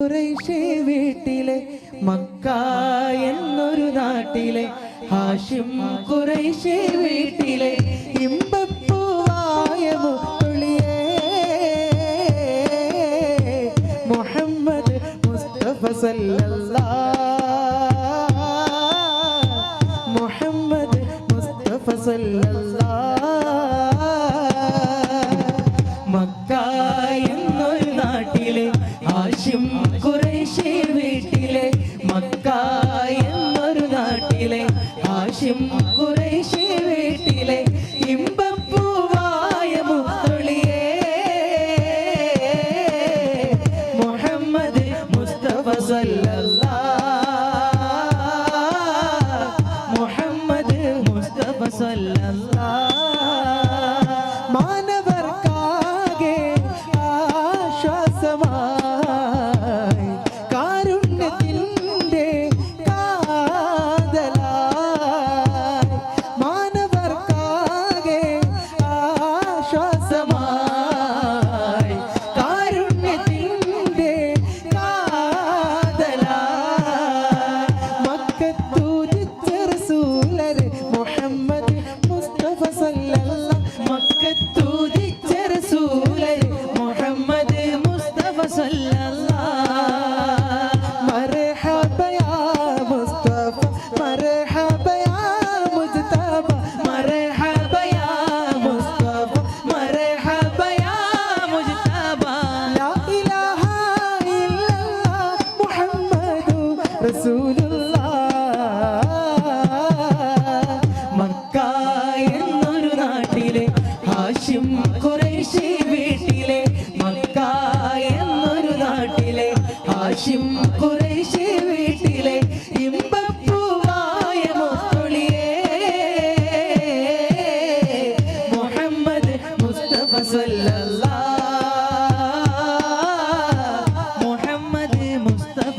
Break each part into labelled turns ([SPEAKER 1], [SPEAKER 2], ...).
[SPEAKER 1] കുറേശ്ശേ വീട്ടിലെ മക്ക എന്നൊരു നാട്ടിലെ ഹാഷിം കുറേശ്ശേ വീട്ടിലെ ഇമ്പപ്പൂവായ മുത്തുളിയേ മുഹമ്മദ് മുസ്തഫ സല്ലല്ലാ മുഹമ്മദ് മുസ്തഫ സല്ലല്ലാ നാട്ടിലും കുറേശ്ശേ വീട്ടിലെ മക്കായെന്നൊരു നാട്ടിലെ ആശിം. കുറേശ്ശേ വീട്ടിലെ ഇമ്പപ്പൂവായ മുത്തുളിയേ മുഹമ്മദ് മുസ്തഫ സല്ല റസൂലുള്ള മക്ക എന്നൊരു നാട്ടിലെ ഹാഷിം വീട്ടിലെ മക്ക എന്നൊരു നാട്ടിലെ ഹാഷിം വീട്ടിലെ മുഹമ്മദ് മുസ്തഫ മുഹമ്മദ് മുസ്തഫ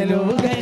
[SPEAKER 1] వెలుగై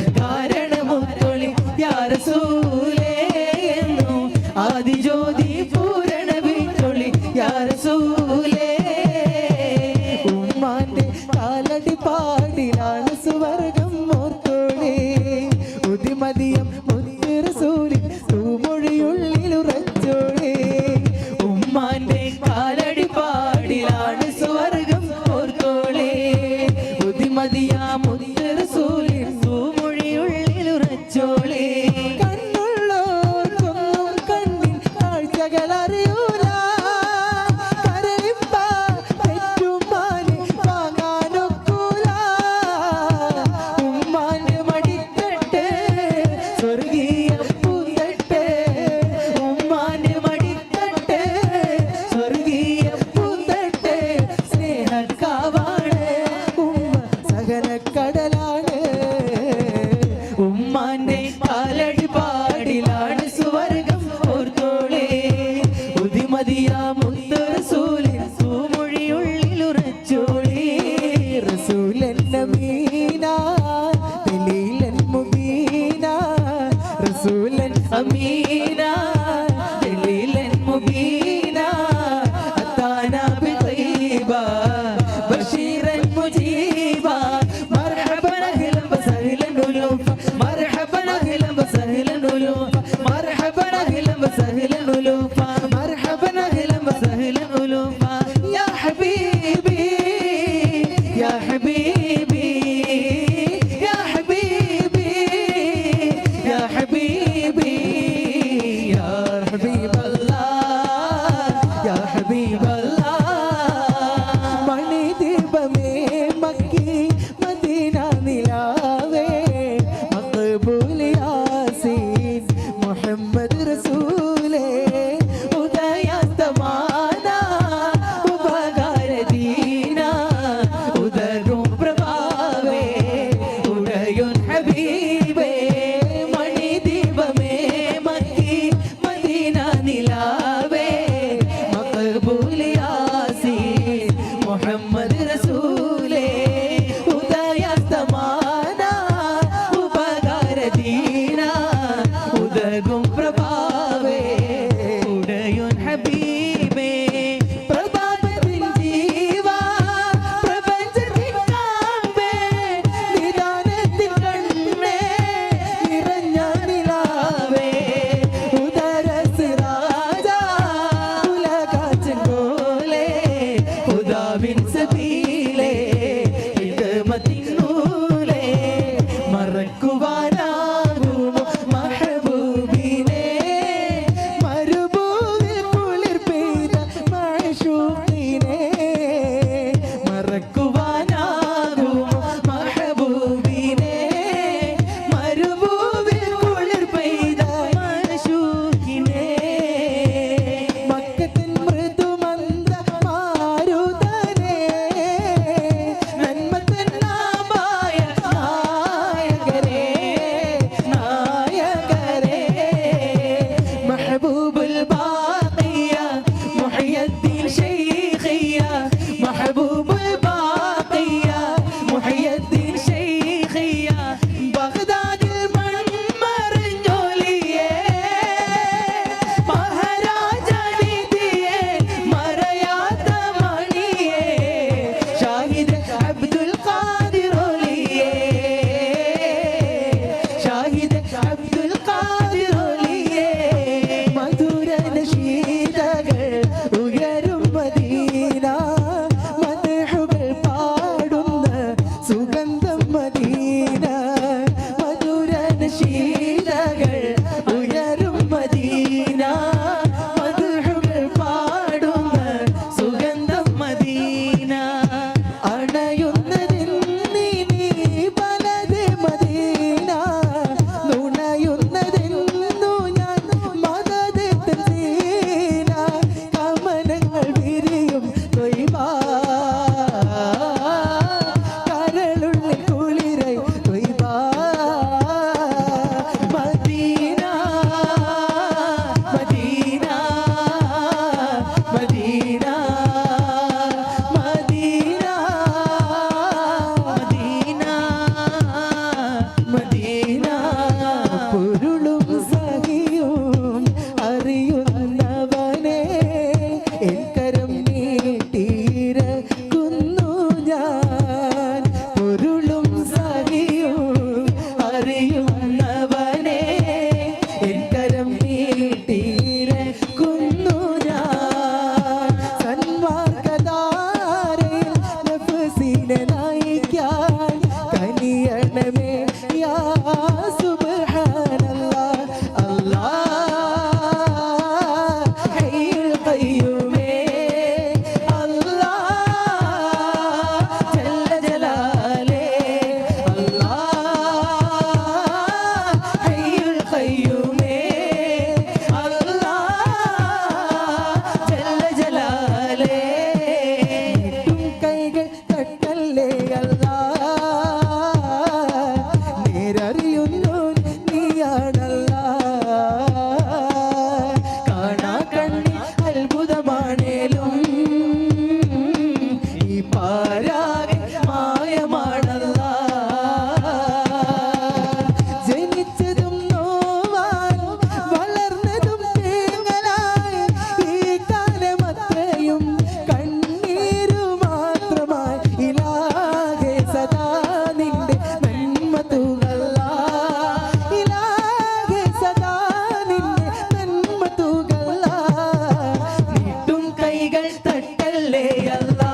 [SPEAKER 2] 바 alley, alley. ಕೈಗಲ್ಲೇ ಅಲ್ಲ